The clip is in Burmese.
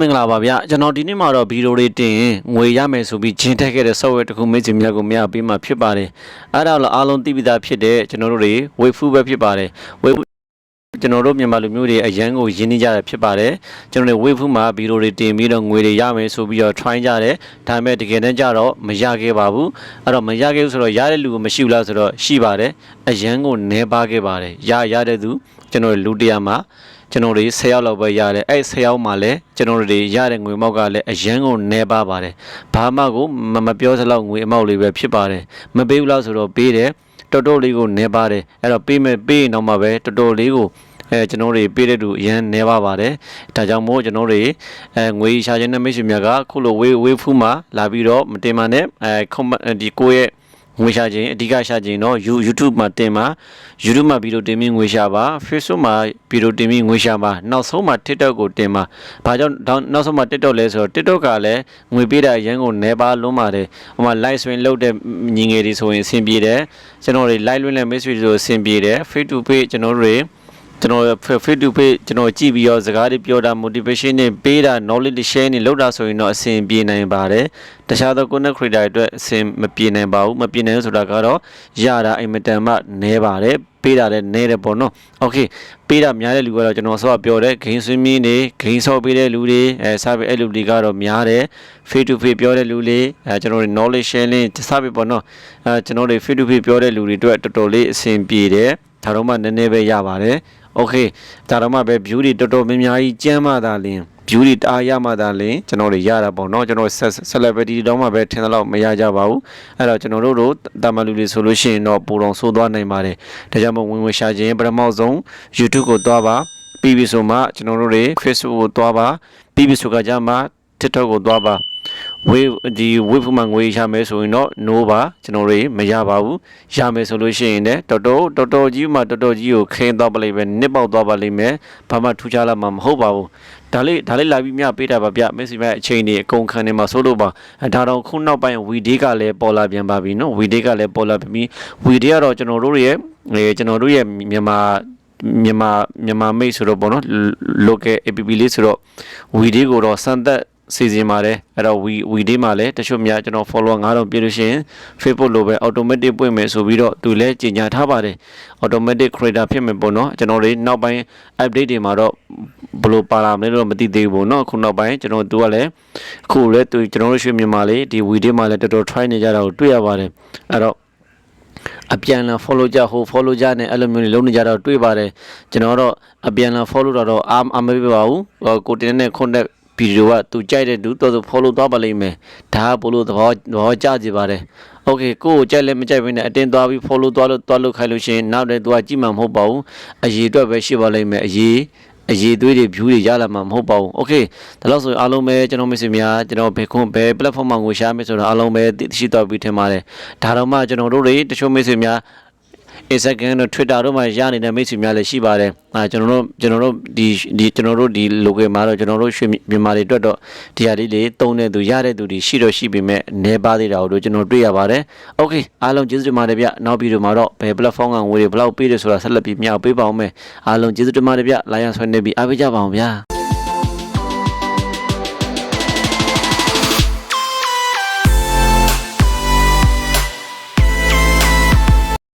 မင်္ဂလာပါဗျကျွန်တော်ဒီနေ့မှာတော့ဗီဒီယိုလေးတင်ရင်ငွေရမယ်ဆိုပြီးဂျင်းထက်ခဲ့တဲ့ software တစ်ခုမိတ်ဆွေများကိုမြတ်ပေးမှာဖြစ်ပါတယ်အဲ့ဒါတော့အားလုံးသိပြီးသားဖြစ်တဲ့ကျွန်တော်တို့တွေ wave food ပဲဖြစ်ပါတယ် wave ကျွန်တော်တို့မြန်မာလူမျိုးတွေအရန်ကိုရင်းနှီးကြတာဖြစ်ပါတယ်ကျွန်တော်တို့ wave food မှာဗီဒီယိုတွေတင်ပြီးတော့ငွေတွေရမယ်ဆိုပြီးတော့ try ကြတယ်ဒါပေမဲ့တကယ်တမ်းကျတော့မရခဲ့ပါဘူးအဲ့တော့မရခဲ့ဘူးဆိုတော့ရတဲ့လူကမရှိဘူးလားဆိုတော့ရှိပါတယ်အရန်ကိုနဲပါခဲ့ပါတယ်ရရတဲ့သူကျွန်တော်တို့လူတရားမှာ ကျွန်တော်တွေ10ရောက်လောက်ပဲရတယ်အဲ့10ရောက်မှလည်းကျွန်တော်တွေရတဲ့ငွေမောက်ကလည်းအရန်ကိုနေပါပါတယ်ဘာမှကိုမမပြောစလောက်ငွေအမောက်လေးပဲဖြစ်ပါတယ်မပေးဘူးလားဆိုတော့ပေးတယ်တော်တော်လေးကိုနေပါတယ်အဲ့တော့ပေးမယ်ပေးရင်တော့မှပဲတော်တော်လေးကိုအဲကျွန်တော်တွေပေးတဲ့သူအရန်နေပါပါတယ်ဒါကြောင့်မို့ကျွန်တော်တွေအဲငွေရှာခြင်းနဲ့မိတ်ဆွေများကခုလိုဝေးဝေးဖူးမှာလာပြီးတော့မတင်ပါနဲ့အဲ comment ဒီကိုယ့်ရဲ့ ငွေရှာခြင်းအဓိကရှာခြင်းတော့ You- YouTube မှာတင်ပါ YouTube မှာဗီဒီယိုတင်ပြီးငွေရှာပါ Facebook မှာဗီဒီယိုတင်ပြီးငွေရှာပါနောက်ဆုံးမှာ TikTok ကိုတင်ပါဘာကြောင့်တောင်းနောက်ဆုံးမှာ TikTok လဲဆိုတော့ TikTok ကလည်းငွေပေးတာအရန်ကိုနဲပါလွန်းပါတယ်ဟိုမှာ live swing လုပ်တဲ့ညီငယ်တွေဆိုရင်အဆင်ပြေတယ်ကျွန်တော်တွေ live လွှင့်တဲ့ message တွေဆိုအဆင်ပြေတယ် face to face ကျွန်တော်တို့တွေ ကျွန်တော် face to face ကျွန်တော်ကြည့်ပြီးတော့စကားတွေပြောတာ motivation တွေပေးတာ knowledge တွေ share တွေလုပ်တာဆိုရင်တော့အဆင်ပြေနိုင်ပါတယ်တခြားသော content creator တွေအတွက်အဆင်မပြေနိုင်ပါဘူးမပြေနိုင်ဆိုတာကတော့ရတာအင်မတန်မှနည်းပါတယ်ပေးတာလည်းနည်းတယ်ပေါ့နော်။ Okay ပေးတာများတဲ့လူကတော့ကျွန်တော်ဆော့ပြောတယ်ဂိမ်းဆွေးမင်းတွေဂိမ်းဆော့ပေးတဲ့လူတွေအဲဆာဗီအဲ့လူတွေကတော့များတယ် face to face ပြောတဲ့လူတွေအဲကျွန်တော်တွေ knowledge sharing ဆာဗီပေါ့နော်။အဲကျွန်တော်တွေ face to face ပြောတဲ့လူတွေအတွက်တော်တော်လေးအဆင်ပြေတယ်။ဒါတော့မှနည်းနည်းပဲရပါတယ်။ โอเคဒါတော့မှပဲ view တွေတော်တော်များများကြီးကျမ်းမှသာလင်း view တွေတအားရမှသာလင်းကျွန်တော်တွေရတာပေါ့နော်ကျွန်တော် celebrity တောင်းမှပဲထင်သလောက်မရကြပါဘူးအဲ့တော့ကျွန်တော်တို့တို့တာမန်လူတွေဆိုလို့ရှိရင်တော့ပိုတော့ဆိုးသွားနိုင်ပါတယ်ဒါကြောင့်မို့ဝင်ဝင်ရှာခြင်းပထမဆုံး YouTube ကိုသွားပါပြီးပြီဆိုမှကျွန်တော်တို့တွေ Facebook ကိုသွားပါပြီးပြီဆိုကကြမှာ TikTok ကိုသွားပါ ဝေးဒီဝေးဖူမှငွေရမယ်ဆိုရင်တော့ no ပါကျွန်တော်တွေမရပါဘူးရမယ်ဆိုလို့ရှိရင်လည်းတော်တော်တော်တော်ကြီးမှတော်တော်ကြီးကိုခင်းသွားပါလိမ့်မယ်နစ်ပေါက်သွားပါလိမ့်မယ်ဘာမှထူးခြားလာမှာမဟုတ်ပါဘူးဒါလေးဒါလေးလာပြီးမြပေးတာပါဗျမက်ဆီမအချိန်တွေအကုန်ခံနေမှာဆိုလို့ပါအဲဒါတော့ခုနောက်ပိုင်းဝီဒီကလည်းပေါ်လာပြန်ပါပြီနော်ဝီဒီကလည်းပေါ်လာပြီဝီဒီကတော့ကျွန်တော်တို့ရဲ့အဲကျွန်တော်တို့ရဲ့မြန်မာမြန်မာမြန်မာမိတ်ဆိုတော့ပေါ့နော် local app လေးဆိုတော့ဝီဒီကိုတော့စံသက် စီစဉ်ပါတယ်အဲ့တော့ we we day မှာလည်းတချို့များကျွန်တော် follower 9000ပြည့်လို့ရှိရင် Facebook လိုပဲ automatic ပွင့်မယ်ဆိုပြီးတော့သူလည်းကြေညာထားပါတယ် automatic creator ဖြစ်မယ်ပေါ့နော်ကျွန်တော်တွေနောက်ပိုင်း update တွေမှာတော့ဘယ်လိုပါလာမလဲတော့မသိသေးဘူးပေါ့နော်အခုနောက်ပိုင်းကျွန်တော်သူကလည်းအခုလည်းသူကျွန်တော်တို့ရွှေမြန်မာလေးဒီ we day မှာလည်းတော်တော် try နေကြတာကိုတွေ့ရပါတယ်အဲ့တော့အပြန်လာ follow ကြဟို follow ကြနဲ့အဲ့လိုမျိုးတွေလုံးနေကြတော့တွေ့ပါတယ်ကျွန်တော်တော့အပြန်လာ follow တော့တော့အာအမပေးပါဘူးဟိုကိုတင်နဲ့ contact ဗီဒီယိုကသူကြိုက်တဲ့သူတော်တော် follow သွားပါလိမ့်မယ်ဒါကဘလို့သဘောသဘောကျကြပါတယ် okay ကိုကိုကြိုက်လဲမကြိုက်ဘဲနဲ့အတင်းသွားပြီး follow သွားလို့သွားလို့ခိုင်းလို့ရှိရင်နောက်တဲ့သူကကြည့်မှမဟုတ်ပါဘူးအရေးအတွက်ပဲရှိပါလိမ့်မယ်အရေးအရေးသွေးတွေ view တွေရလာမှာမဟုတ်ပါဘူး okay ဒါလို့ဆိုရင်အားလုံးပဲကျွန်တော်မိတ်ဆွေများကျွန်တော်ဘယ်ခွန်းဘယ် platform မှာငွေရှာမယ်ဆိုတော့အားလုံးပဲသိရှိတော့ပြီးထင်ပါတယ်ဒါတော့မှကျွန်တော်တို့တွေတချို့မိတ်ဆွေများ Instagram တို့ Twitter တို့မှာရနေတဲ့မိတ်ဆွေများလည်းရှိပါတယ်။အဲကျွန်တော်တို့ကျွန်တော်တို့ဒီဒီကျွန်တော်တို့ဒီ local မှာတော့ကျွန်တော်တို့ရွှေမြန်မာတွေအတွက်တော့ဒီဟာလေးတွေတုံးတဲ့သူရတဲ့သူတွေရှိတော့ရှိပေမဲ့နေပါသေးတာကိုတို့ကျွန်တော်တွေ့ရပါတယ်။ Okay အားလုံးကျေးဇူးတင်ပါတယ်ဗျ။နောက်ဗီဒီယိုမှာတော့ဘယ် platform ကငွေတွေဘယ်လောက်ပေးတယ်ဆိုတာဆက်လက်ပြီးမျှပေးပါအောင်မယ်။အားလုံးကျေးဇူးတင်ပါတယ်ဗျ။လာရဆွဲနေပြီးအားပေးကြပါအောင်ဗျာ။